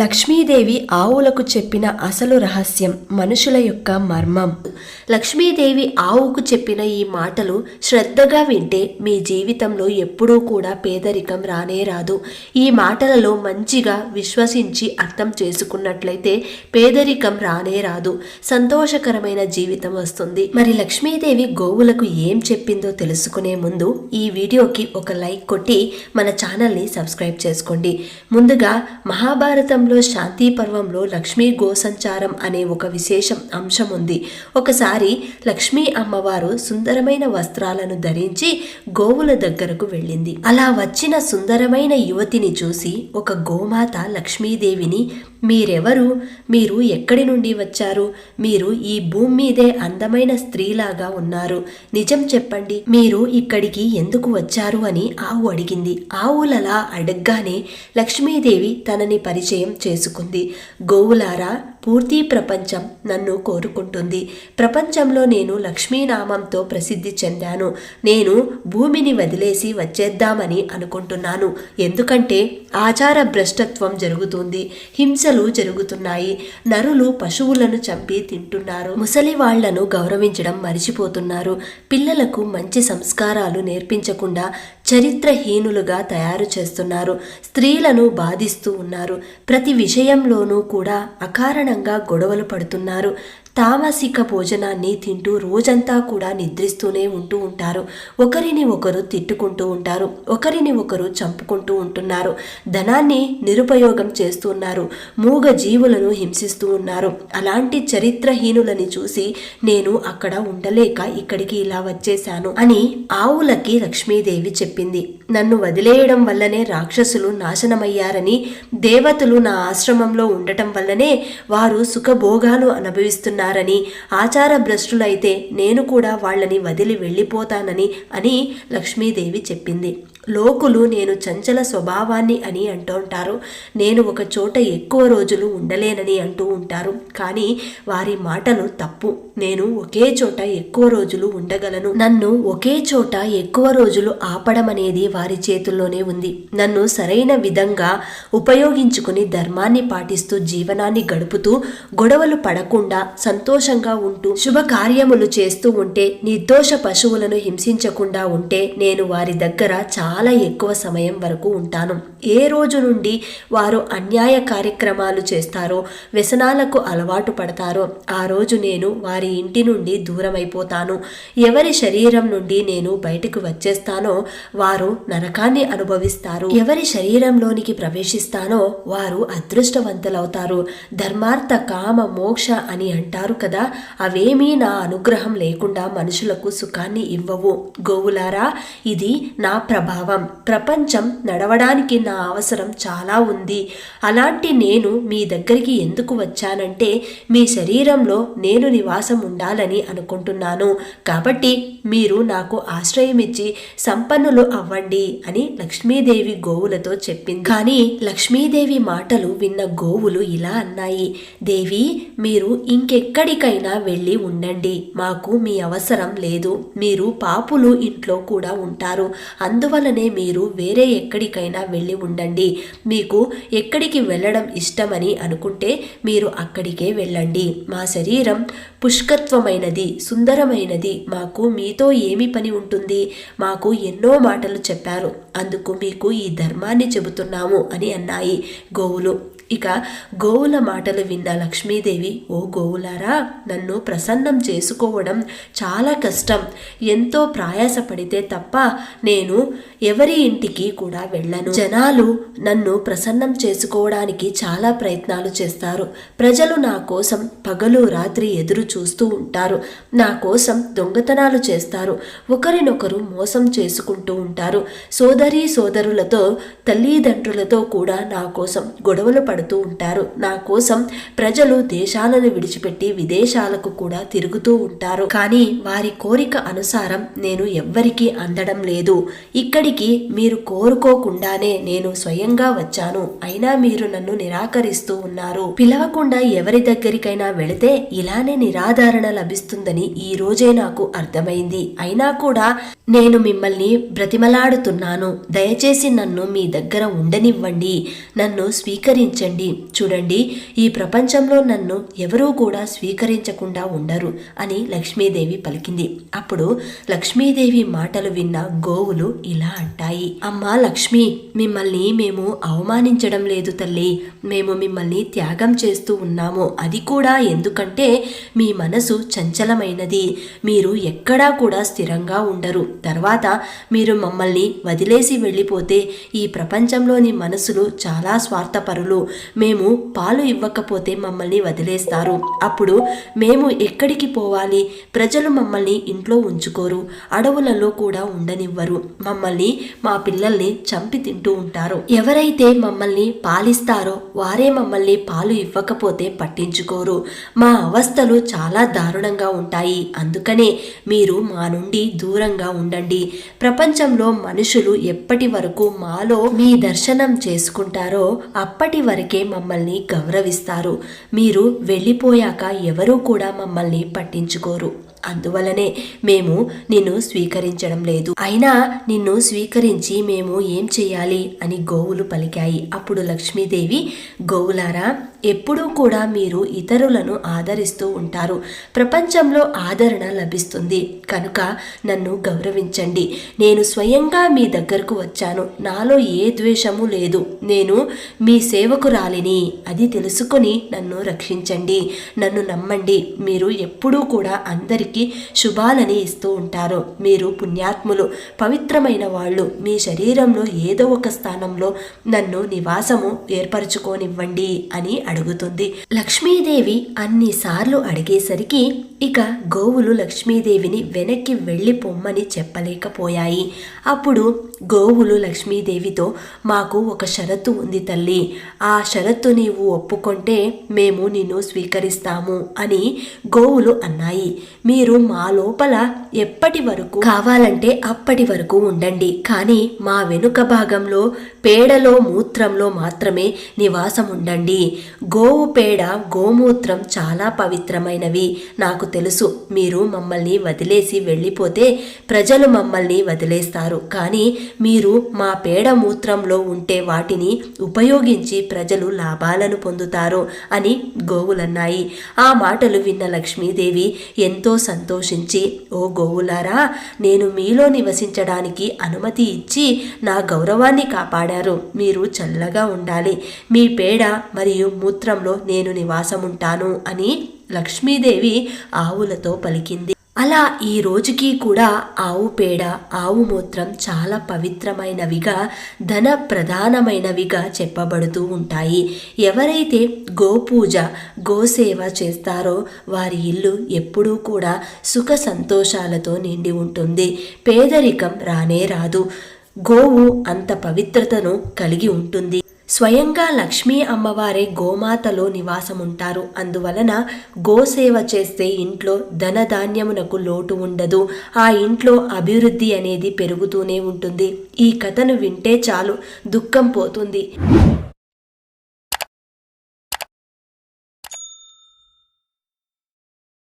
లక్ష్మీదేవి ఆవులకు చెప్పిన అసలు రహస్యం మనుషుల యొక్క మర్మం. లక్ష్మీదేవి ఆవుకు చెప్పిన ఈ మాటలు శ్రద్ధగా వింటే మీ జీవితంలో ఎప్పుడూ కూడా పేదరికం రానే రాదు. ఈ మాటలలో మంచిగా విశ్వసించి అర్థం చేసుకున్నట్లయితే పేదరికం రానే రాదు. సంతోషకరమైన జీవితం వస్తుంది. మరి లక్ష్మీదేవి గోవులకు ఏం చెప్పిందో తెలుసుకునే ముందు ఈ వీడియోకి ఒక లైక్ కొట్టి మన ఛానల్ని సబ్స్క్రైబ్ చేసుకోండి. ముందుగా మహాభారతం కాలంలో శాంతి పర్వంలో లక్ష్మీ గోసంచారం అనే ఒక విశేషం అంశం ఉంది ఒకసారి లక్ష్మీ అమ్మవారు సుందరమైన వస్త్రాలను ధరించి గోవుల దగ్గరకు వెళ్ళింది. అలా వచ్చిన సుందరమైన యువతిని చూసి ఒక గోమాత లక్ష్మీదేవిని మీరెవరు? మీరు ఎక్కడి నుండి వచ్చారు? మీరు ఈ భూమి మీదే అందమైన స్త్రీలాగా ఉన్నారు. నిజం చెప్పండి మీరు ఇక్కడికి ఎందుకు వచ్చారు? అని ఆవు అడిగింది. ఆవులలా అడగ్గానే లక్ష్మీదేవి తనని పరిచయం చేసుకుంది. గోవులారా పూర్తి ప్రపంచం నన్ను కోరుకుంటుంది. ప్రపంచంలో నేను లక్ష్మీనామంతో ప్రసిద్ధి చెందాను. నేను భూమిని వదిలేసి వచ్చేద్దామని అనుకుంటున్నాను. ఎందుకంటే ఆచార భ్రష్టత్వం జరుగుతుంది. హింసలు జరుగుతున్నాయి. నరులు పశువులను చంపి తింటున్నారు. ముసలి వాళ్ళను గౌరవించడం మరిచిపోతున్నారు. పిల్లలకు మంచి సంస్కారాలు నేర్పించకుండా చరిత్రహీనులుగా తయారు చేస్తున్నారు. స్త్రీలను బాధిస్తూ ఉన్నారు. ప్రతి విషయంలోనూ కూడా అకారణంగా గొడవలు పడుతున్నారు. తామసిక భోజనాన్ని తింటూ రోజంతా కూడా నిద్రిస్తూనే ఉంటూ ఉంటారు. ఒకరిని ఒకరు తిట్టుకుంటూ ఉంటారు. ఒకరిని ఒకరు చంపుకుంటూ ఉంటున్నారు. ధనాన్ని నిరుపయోగం చేస్తున్నారు. మూగ జీవులను హింసిస్తూ ఉన్నారు. అలాంటి చరిత్రహీనులని చూసి నేను అక్కడ ఉండలేక ఇక్కడికి ఇలా వచ్చేశాను అని ఆవులకి లక్ష్మీదేవి చెప్పింది. నన్ను వదిలేయడం వల్లనే రాక్షసులు నాశనమయ్యారని దేవతలు నా ఆశ్రమంలో ఉండటం వల్లనే వారు సుఖభోగాలు అనుభవిస్తున్నారని ఆచార భ్రష్టులైతే నేను కూడా వాళ్ళని వదిలి వెళ్ళిపోతానని అని లక్ష్మీదేవి చెప్పింది. లోకులు నేను చంచల స్వభావాన్ని అని అంటూ ఉంటారు. నేను ఒక చోట ఎక్కువ రోజులు ఉండలేనని అంటూ ఉంటారు. కానీ వారి మాటలు తప్పు. నేను ఒకే చోట ఎక్కువ రోజులు ఉండగలను. నన్ను ఒకే చోట ఎక్కువ రోజులు ఆపడం అనేది వారి చేతుల్లోనే ఉంది. నన్ను సరైన విధంగా ఉపయోగించుకుని ధర్మాన్ని పాటిస్తూ జీవనాన్ని గడుపుతూ గొడవలు పడకుండా సంతోషంగా ఉంటూ శుభకార్యములు చేస్తూ ఉంటే నిర్దోష పశువులను హింసించకుండా ఉంటే నేను వారి దగ్గర చాలా ఎక్కువ సమయం వరకు ఉంటాను. ఏ రోజు నుండి వారు అన్యాయ కార్యక్రమాలు చేస్తారో వ్యసనాలకు అలవాటు పడతారో ఆ రోజు నేను వారి ఇంటి నుండి దూరమైపోతాను. ఎవరి శరీరం నుండి నేను బయటకు వచ్చేస్తానో వారు నరకాన్ని అనుభవిస్తారు. ఎవరి శరీరంలోనికి ప్రవేశిస్తానో వారు అదృష్టవంతులవుతారు. ధర్మార్థ కామ మోక్ష అని అంటారు. కదా అవేమీ నా అనుగ్రహం లేకుండా మనుషులకు సుఖాన్ని ఇవ్వవు. గోవులారా ఇది నా ప్రభావం. ప్రపంచం నడవడానికి నా అవసరం చాలా ఉంది. అలాంటి నేను మీ దగ్గరికి ఎందుకు వచ్చానంటే మీ శరీరంలో నేను నివాసం ఉండాలని అనుకుంటున్నాను. కాబట్టి మీరు నాకు ఆశ్రయం ఇచ్చి సంపన్నులు అవ్వండి అని లక్ష్మీదేవి గోవులతో చెప్పింది. కానీ లక్ష్మీదేవి మాటలు విన్న గోవులు ఇలా అన్నాయి. దేవి మీరు ఎక్కడికైనా వెళ్ళి ఉండండి. మాకు మీ అవసరం లేదు. మీరు పాపులు ఇంట్లో కూడా ఉంటారు. అందువలనే మీరు వేరే ఎక్కడికైనా వెళ్ళి ఉండండి. మీకు ఎక్కడికి వెళ్ళడం ఇష్టమని అనుకుంటే మీరు అక్కడికే వెళ్ళండి. మా శరీరం పుష్కత్వమైనది సుందరమైనది. మాకు మీతో ఏమి పని ఉంటుంది? మాకు ఎన్నో మాటలు చెప్పారు. అందుకు మీకు ఈ ధర్మాన్ని చెబుతున్నాము అని అన్నాయి గోవులు. ఇక గోవుల మాటలు విన్న లక్ష్మీదేవి ఓ గోవులారా నన్ను ప్రసన్నం చేసుకోవడం చాలా కష్టం. ఎంతో ప్రయాసపడితే తప్ప నేను ఎవరి ఇంటికి కూడా వెళ్ళను. జనాలు నన్ను ప్రసన్నం చేసుకోవడానికి చాలా ప్రయత్నాలు చేస్తారు. ప్రజలు నా కోసం పగలు రాత్రి ఎదురు చూస్తూ ఉంటారు. నా కోసం దొంగతనాలు చేస్తారు. ఒకరినొకరు మోసం చేసుకుంటూ ఉంటారు. సోదరీ సోదరులతో తల్లిదండ్రులతో కూడా నా కోసం గొడవలు పడుతూ ఉంటారు. నా కోసం ప్రజలు దేశాలను విడిచిపెట్టి విదేశాలకు కూడా తిరుగుతూ ఉంటారు. కానీ వారి కోరిక అనుసారం నేను ఎవ్వరికీ అందడం లేదు. ఇక్కడికి మీరు కోరుకోకుండానే నేను స్వయంగా వచ్చాను. అయినా మీరు నన్ను నిరాకరిస్తూ ఉన్నారు. పిలవకుండా ఎవరి దగ్గరికైనా వెళితే ఇలానే నిరాధారణ లభిస్తుందని ఈ రోజే నాకు అర్థమైంది. అయినా కూడా నేను మిమ్మల్ని బ్రతిమలాడుతున్నాను. దయచేసి నన్ను మీ దగ్గర ఉండనివ్వండి. నన్ను స్వీకరించండి. స్వీకరించండి చూడండి ఈ ప్రపంచంలో నన్ను ఎవరూ కూడా స్వీకరించకుండా ఉండరు అని లక్ష్మీదేవి పలికింది. అప్పుడు లక్ష్మీదేవి మాటలు విన్న గోవులు ఇలా అంటాయి. అమ్మా లక్ష్మి మిమ్మల్ని మేము అవమానించడం లేదు తల్లి. మేము మిమ్మల్ని త్యాగం చేస్తూ ఉన్నాము. అది కూడా ఎందుకంటే మీ మనసు చంచలమైనది. మీరు ఎక్కడా కూడా స్థిరంగా ఉండరు. తర్వాత మీరు మమ్మల్ని వదిలేసి వెళ్ళిపోతే ఈ ప్రపంచంలోని మనసులు చాలా స్వార్థపరులు. మేము పాలు ఇవ్వకపోతే మమ్మల్ని వదిలేస్తారు. అప్పుడు మేము ఎక్కడికి పోవాలి? ప్రజలు మమ్మల్ని ఇంట్లో ఉంచుకోరు. అడవులలో కూడా ఉండనివ్వరు. మమ్మల్ని మా పిల్లల్ని చంపి తింటూ ఉంటారు. ఎవరైతే మమ్మల్ని పాలిస్తారో వారే మమ్మల్ని పాలు ఇవ్వకపోతే పట్టించుకోరు. మా అవస్థలు చాలా దారుణంగా ఉంటాయి. అందుకనే మీరు మా నుండి దూరంగా ఉండండి. ప్రపంచంలో మనుషులు ఎప్పటి వరకు మాలో మీ దర్శనం చేసుకుంటారో అప్పటి వరకు మమ్మల్ని గౌరవిస్తారు. మీరు వెళ్ళిపోయాక ఎవరూ కూడా మమ్మల్ని పట్టించుకోరు. అందువలనే మేము నిన్ను స్వీకరించడం లేదు. అయినా నిన్ను స్వీకరించి మేము ఏం చేయాలి? అని గోవులు పలికాయి. అప్పుడు లక్ష్మీదేవి గోవులారా ఎప్పుడూ కూడా మీరు ఇతరులను ఆదరిస్తూ ఉంటారు. ప్రపంచంలో ఆదరణ లభిస్తుంది. కనుక నన్ను గౌరవించండి. నేను స్వయంగా మీ దగ్గరకు వచ్చాను. నాలో ఏ ద్వేషము లేదు. నేను మీ సేవకురాలిని అది తెలుసుకొని నన్ను రక్షించండి. నన్ను నమ్మండి. మీరు ఎప్పుడూ కూడా అందరికీ శుభాలని ఇస్తూ ఉంటారు. మీరు పుణ్యాత్ములు పవిత్రమైన వాళ్ళు. మీ శరీరంలో ఏదో ఒక స్థానంలో నన్ను నివాసము ఏర్పరచుకోనివ్వండి అని అడుగుతుంది. లక్ష్మీదేవి అన్నిసార్లు అడిగేసరికి ఇక గోవులు లక్ష్మీదేవిని వెనక్కి వెళ్ళి పొమ్మని చెప్పలేకపోయాయి. అప్పుడు గోవులు లక్ష్మీదేవితో మాకు ఒక షరతు ఉంది తల్లి. ఆ షరతు నీవు ఒప్పుకుంటే మేము నిన్ను స్వీకరిస్తాము అని గోవులు అన్నాయి. మీ మీరు మా లోపల ఎప్పటి వరకు? కావాలంటే అప్పటి వరకు ఉండండి. కానీ మా వెనుక భాగంలో పేడలో మూత్రంలో మాత్రమే నివాసం ఉండండి గోవు పేడ గోమూత్రం చాలా పవిత్రమైనవి. నాకు తెలుసు మీరు మమ్మల్ని వదిలేసి వెళ్ళిపోతే ప్రజలు మమ్మల్ని వదిలేస్తారు. కానీ మీరు మా పేడ మూత్రంలో ఉంటే వాటిని ఉపయోగించి ప్రజలు లాభాలను పొందుతారు అని గోవులన్నాయి. ఆ మాటలు విన్న లక్ష్మీదేవి ఎంతో సంతోషించి ఓ గోవులారా నేను మీలో నివసించడానికి అనుమతి ఇచ్చి నా గౌరవాన్ని కాపాడారు. మీరు చల్లగా ఉండాలి. మీ పేడ మరియు మూత్రంలో నేను నివాసముంటాను అని లక్ష్మీదేవి ఆవులతో పలికింది. అలా ఈ రోజుకి కూడా ఆవు పేడ ఆవు మూత్రం చాలా పవిత్రమైనవిగా ధన ప్రధానమైనవిగా చెప్పబడుతూ ఉంటాయి. ఎవరైతే గోపూజ గోసేవ చేస్తారో వారి ఇల్లు ఎప్పుడూ కూడా సుఖ సంతోషాలతో నిండి ఉంటుంది. పేదరికం రానే రాదు. గోవు అంత పవిత్రతను కలిగి ఉంటుంది. స్వయంగా లక్ష్మీ అమ్మవారే గోమాతలో నివాసముంటారు. అందువలన గోసేవ చేస్తే ఇంట్లో ధనధాన్యమునకు లోటు ఉండదు. ఆ ఇంట్లో అభివృద్ధి అనేది పెరుగుతూనే ఉంటుంది. ఈ కథను వింటే చాలు దుఃఖం పోతుంది.